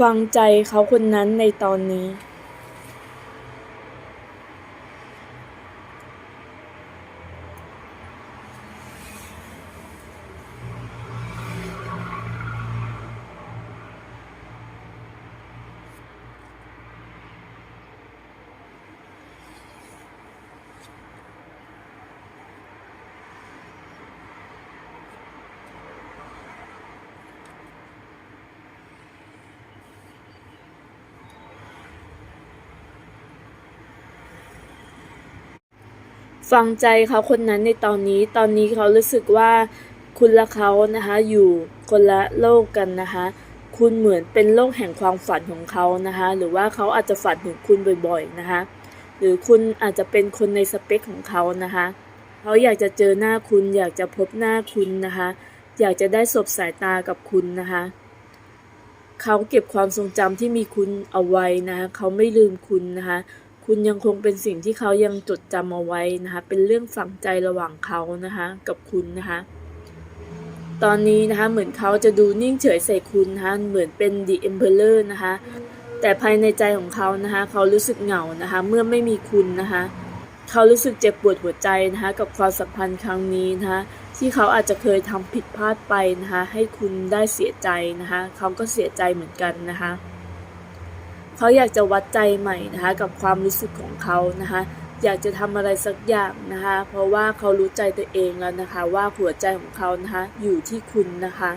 ฟังใจเขาคนนั้นในตอนนี้ ฟังใจเขาคนนั้นในตอนนี้ ตอนนี้เขารู้สึกว่าคุณและเขานะคะอยู่คนละโลกกันนะคะ คุณเหมือนเป็นโลกแห่งความฝันของเขานะคะ หรือว่าเขาอาจจะฝันถึงคุณบ่อยๆนะคะ หรือคุณอาจจะเป็นคนในสเปคของเขานะคะเขาอยากจะเจอหน้าคุณอยากจะพบหน้าคุณนะคะ อยากจะได้สบสายตากับคุณนะคะ เขาเก็บความทรงจำที่มีคุณเอาไว้นะคะเขาไม่ลืมคุณนะคะ คุณยังคงเป็นสิ่งที่เขายังจดจำเอาไว้นะคะ เป็นเรื่องฝังใจระหว่างเขานะคะ กับคุณนะคะ ตอนนี้นะคะ เหมือนเขาจะดูนิ่งเฉยใส่คุณนะคะ เหมือนเป็น The Emperor นะคะ แต่ภายในใจของเขานะคะ เขารู้สึกเหงานะคะ เมื่อไม่มีคุณนะคะ เขารู้สึกเจ็บปวดหัวใจนะคะ กับความสัมพันธ์ครั้งนี้นะคะ ที่เขาอาจจะเคยทำผิดพลาดไปนะคะ ให้คุณได้เสียใจนะคะ เขาก็เสียใจเหมือนกันนะคะ เขาอยากจะวัดใจใหม่นะคะกับความรู้สึกของเขานะคะ อยากจะทำอะไรสักอย่างนะคะ เพราะว่าเขารู้ใจตัวเองแล้วนะคะ ว่าหัวใจของเขานะคะอยู่ที่คุณนะคะ